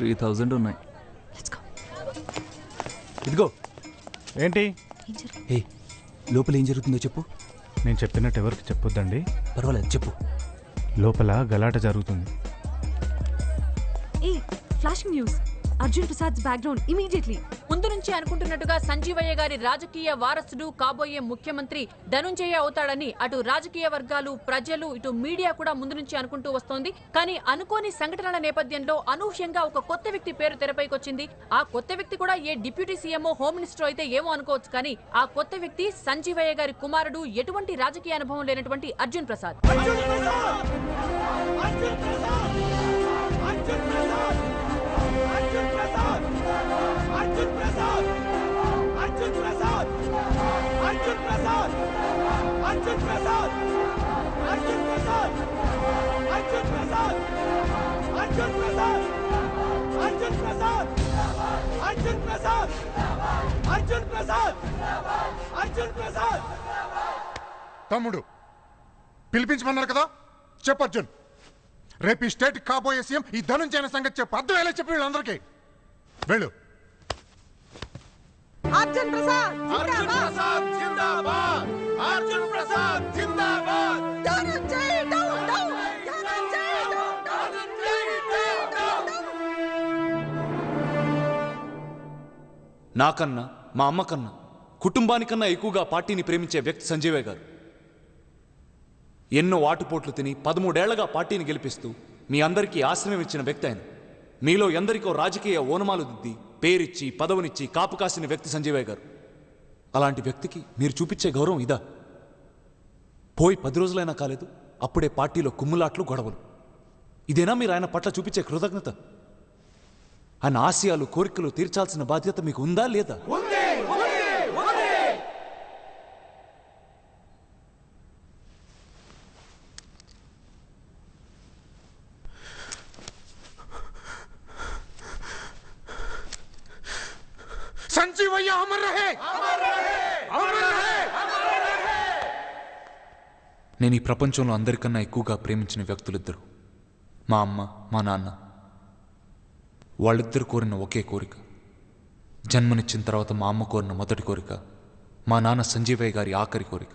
Three thousand ఉన్నాయి. Let's go ఇదిగో. ఏంటి? ఏం లోపల ఏం జరుగుతుందో చెప్పు. నేను చెప్పినట్టు ఎవరికి చెప్పొద్దండి? పర్వాలేదు చెప్పు. లోపల గలాట జరుగుతుంది. ఏ flashing news Arjun Prasad background immediately ముందు నుంచి అనుకుంటున్నట్టుగా సంజీవయ్య గారి రాజకీయ వారసుడు కాబోయే ముఖ్యమంత్రి ధనుంజయ అవుతాడని అటు రాజకీయ వర్గాలు ప్రజలు ఇటు మీడియా కూడా ముందు నుంచి అనుకుంటూ వస్తోంది. కానీ అనుకోని సంఘటనల నేపథ్యంలో అనూహ్యంగా ఒక కొత్త వ్యక్తి పేరు తెరపైకి వచ్చింది ఆ కొత్త వ్యక్తి కూడా ఏ deputy CM or home minister అయితే ఏమో అనుకోవచ్చు. కానీ ఆ కొత్త వ్యక్తి సంజీవయ్య గారి కుమారుడు. ఎటువంటి రాజకీయ అనుభవం లేనటువంటి అర్జున్ ప్రసాద్! తమ్ముడు పిలిపించమన్నారు కదా చెప్పు అర్జున్ రేపు ఈ స్టేట్ కాబోయే సీఎం ఈ ధనుంజయన సంగతి చెప్పు అర్థం ఎలా చెప్పి వీళ్ళందరికీ వెళ్ళు అర్జున్ ప్రసాద్ జిందాబాద్. అర్జున్ ప్రసాద్ జిందాబాద్. Dhananjay down down Dhananjay down down Dhananjay. Down down నాకన్నా మా అమ్మకన్నా కుటుంబానికన్నా ఎక్కువగా పార్టీని ప్రేమించే వ్యక్తి సంజీవయ్య గారు. ఎన్నో ఆటుపోట్లు తిని పదమూడేళ్ళగా పార్టీని గెలిపిస్తూ మీ అందరికీ ఆశ్రయం ఇచ్చిన వ్యక్తి ఆయన. మీలో ఎందరికో రాజకీయ ఓనమాలు దిద్ది పేరిచ్చి పదవునిచ్చి కాపు కాసిన వ్యక్తి సంజీవయ్య గారు. అలాంటి వ్యక్తికి మీరు చూపించే గౌరవం ఇదా? పోయి పది రోజులైనా కాలేదు అప్పుడే పార్టీలో కుమ్ములాట్లు గొడవలు. ఇదేనా మీరు ఆయన పట్ల చూపించే కృతజ్ఞత? ఆయన ఆశయాలు కోరికలు తీర్చాల్సిన బాధ్యత మీకు ఉందా లేదా? రహే అమర్ రహే నేను ఈ ప్రపంచంలో అందరికన్నా ఎక్కువగా ప్రేమించిన వ్యక్తులిద్దరు. మా అమ్మ మా నాన్న. వాళ్ళిద్దరు కోరిన ఒకే కోరిక. జన్మనిచ్చిన తర్వాత మా అమ్మ కోరిన మొదటి కోరిక. మా నాన్న సంజీవయ్య గారి ఆఖరి కోరిక.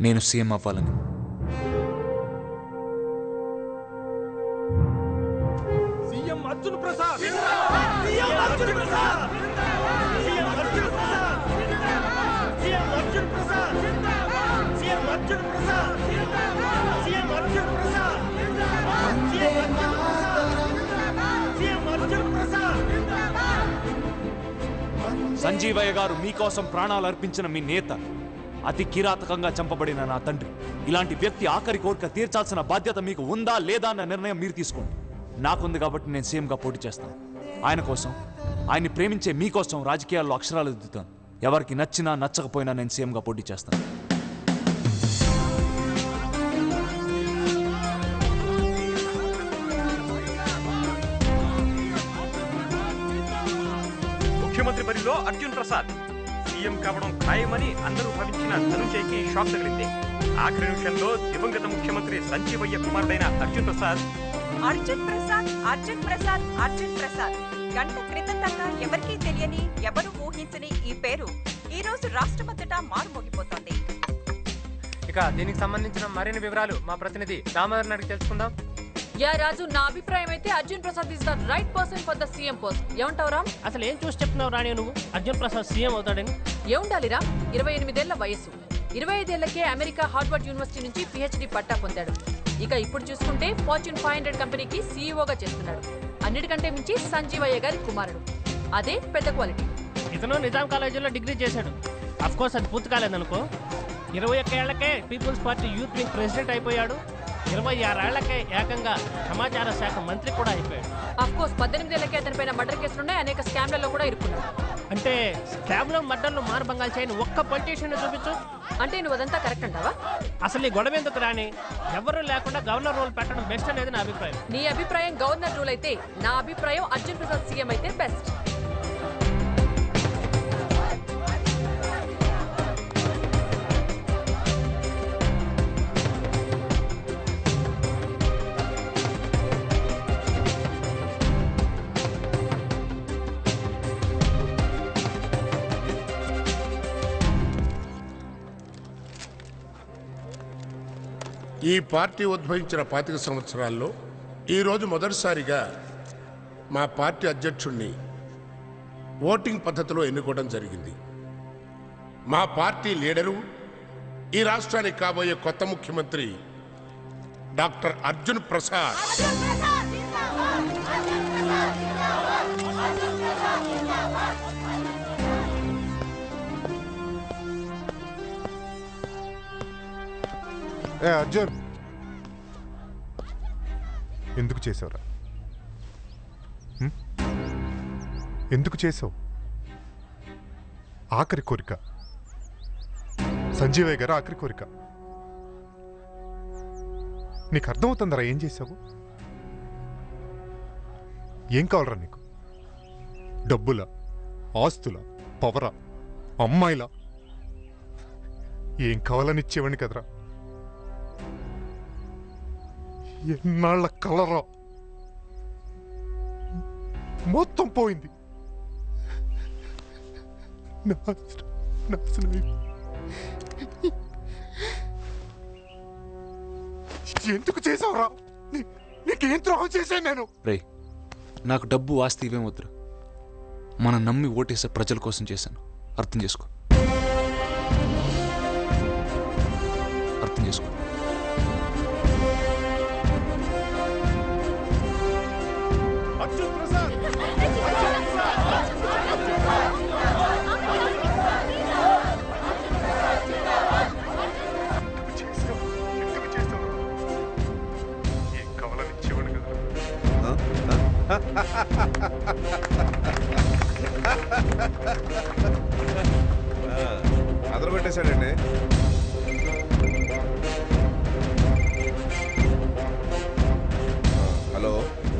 నేను సీఎం అవ్వాలని. సంజీవయ్య గారు మీకోసం ప్రాణాలు అర్పించిన మీ నేత అతి కిరాతకంగా చంపబడిన నా తండ్రి. ఇలాంటి వ్యక్తి ఆఖరి కోరిక తీర్చాల్సిన బాధ్యత మీకు ఉందా లేదా అన్న నిర్ణయం మీరు తీసుకోండి. నాకుంది కాబట్టి నేను సీఎంగా పోటీ చేస్తాను. ఆయన కోసం ఆయన్ని ప్రేమించే మీకోసం రాజకీయాల్లో అక్షరాలు దిద్దుతాను. ఎవరికి నచ్చినా నచ్చకపోయినా నేను సీఎంగా పోటీ చేస్తాను. బరిలో అర్జున్ ప్రసాద్. సీఎం కావడం ఖాయమని అందరూ భావించిన ధనుంజయ్కి షాక్ తగిలింది. ఆఖరి నిమిషంలో దివంగత ముఖ్యమంత్రి సంజీవయ్య కుమారుడైన అర్జున్ ప్రసాద్. అర్జున్ ప్రసాద్ అర్జున్ ప్రసాద్ అర్జున్ ప్రసాద్. గంట క్రితం దాకా ఎవరికీ తెలియని ఎవరు ఊహించని ఈ పేరు ఈ రోజు రాష్ట్రమంతటా మారుమోగిపోతోంది. ఇక దీనికి సంబంధించిన మరిన్ని వివరాలు మా ప్రతినిధి దామోదర్ అడిగి తెలుసుకుందాం. యా రాజు నా అభిప్రాయం అయితే Arjun Prasad is the right person for the CM post ఏమంటావు రామ్? అసలు ఏం చూసి చెప్తున్నావు రాణి నువ్వు? అర్జున్ ప్రసాద్ సీఎం అవుతాడని. ఏముండాలిరా ఇరవై ఎనిమిదేళ్ళ వయస్సు. ఇరవై ఐదేళ్ళకే అమెరికా హార్వర్డ్ యూనివర్సిటీ నుంచి పిహెచ్డి పట్టా పొందాడు. ఇక ఇప్పుడు చూసుకుంటే ఫార్చ్యూన్ ఫైవ్ హండ్రెడ్ కంపెనీకి సీఈఓగా చేస్తున్నాడు. అన్నిటికంటే మించి సంజీవయ్య గారి కుమారుడు. అదే పెద్ద క్వాలిటీ. ఇతను నిజాం కాలేజీలో డిగ్రీ చేశాడు. అఫ్ కోర్స్ అది పూర్తి కాలేదనుకో. ఇరవై ఒక్క ఏళ్ళకే People's party youth wing president అయిపోయాడు. ఇరవై ఆరేళ్ళకే ఏకంగా సమాచార శాఖ మంత్రి కూడా అయిపోయాడు. అఫ్ కోర్స్ పద్దెనిమిదేళ్ళకే అతనిపైన మర్డర్ కేసులున్నాయి అనేక స్కామ్లలో కూడా ఇరుక్కున్నాడు. అంటే స్కామ్లో మర్డర్లు మారుబంగాలు చేయని ఒక్క పొలిటీషియన్ చూపించు. అంటే నువ్వు అదంతా కరెక్ట్ అంటావా? అసలు ఈ గొడవ ఎందుకు రాని ఎవరు లేకుండా గవర్నర్ రోల్ పెట్టడం బెస్ట్ అనేది నా అభిప్రాయం. నీ అభిప్రాయం గవర్నర్ రూల్ అయితే నా అభిప్రాయం అర్జున్ ప్రసాద్ సీఎం అయితే బెస్ట్ ఈ పార్టీ ఉద్భవించిన పాతిక సంవత్సరాల్లో ఈరోజు మొదటిసారిగా మా పార్టీ అధ్యక్షుణ్ణి ఓటింగ్ పద్ధతిలో ఎన్నుకోవడం జరిగింది. మా పార్టీ లీడరు ఈ రాష్ట్రానికి కాబోయే కొత్త ముఖ్యమంత్రి డాక్టర్ అర్జున్ ప్రసాద్! ఏ అర్జున్. ఎందుకు చేసావురా? ఎందుకు చేసావు? ఆఖరి కోరిక. సంజీవయ్య గారు ఆఖరి కోరిక. నీకు అర్థమవుతుందరా ఏం చేసావు? ఏం కావాలరా నీకు? డబ్బుల? ఆస్తుల? పవరా? అమ్మాయిలా? ఏం కావాలని ఇచ్చేవాడిని కదరా? ఎన్నాళ్ళ కలరా. మొత్తం పోయింది. నాశనం- నాశనం ఎందుకు చేసావురా? నీకేం ద్రోహం చేశాను నేను? రే నాకు డబ్బు ఆస్తి ఇవేమొద్దురా మనం నమ్మి ఓటేసే ప్రజల కోసం చేశాను. అర్థం చేసుకో. అర్థం చేసుకో.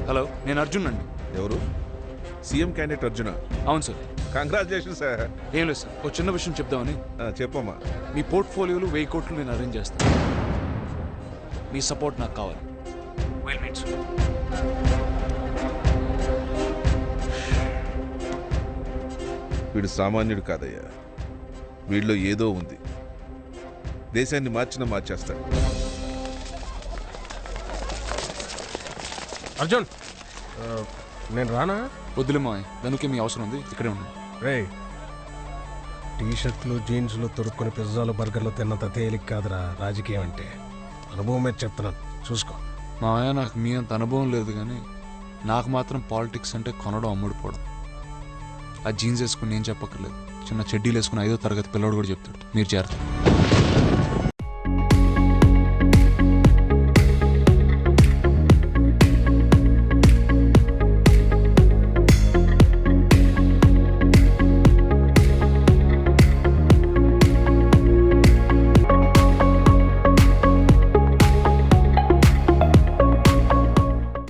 హలో నేను అర్జున్ అండి. ఎవరు? CM candidate Arjuna? అవును సార్. కంగ్రాచులేషన్ సార్ ఏం లేదు సార్ ఒక చిన్న విషయం చెప్దామని. చెప్పమ్మా. మీ పోర్ట్ఫోలియోలు వెయ్యి కోట్లు నేను అరేంజ్ చేస్తాను. మీ సపోర్ట్ నాకు కావాలి. వెల్ మీట్ వీడు సామాన్యుడు కాదయ్యా. వీడిలో ఏదో ఉంది. దేశాన్ని మార్చిన మార్చేస్తాడు. అర్జున్. నేను రానా? వద్దులేమా దానికి మీ అవసరం ఉంది ఇక్కడే ఉన్నాను రే టీ షర్ట్లు జీన్స్లు తొడుక్కొని పిజ్జాలు బర్గర్లు తిన్నంత తేలిక కాదురా రాజకీయం అంటే. అనుభవం మీద చెప్తున్నాను చూసుకో. మావయ్య నాకు మీ అంత అనుభవం లేదు కానీ నాకు మాత్రం పాలిటిక్స్ అంటే కొనడం అమ్ముడిపోవడం ఆ జీన్స్ వేసుకుని నేను చెప్పక్కర్లేదు. చిన్న చెడ్డీలు వేసుకుని ఐదో తరగతి పిల్లడు కూడా చెప్తాడు. మీరు చేరతారు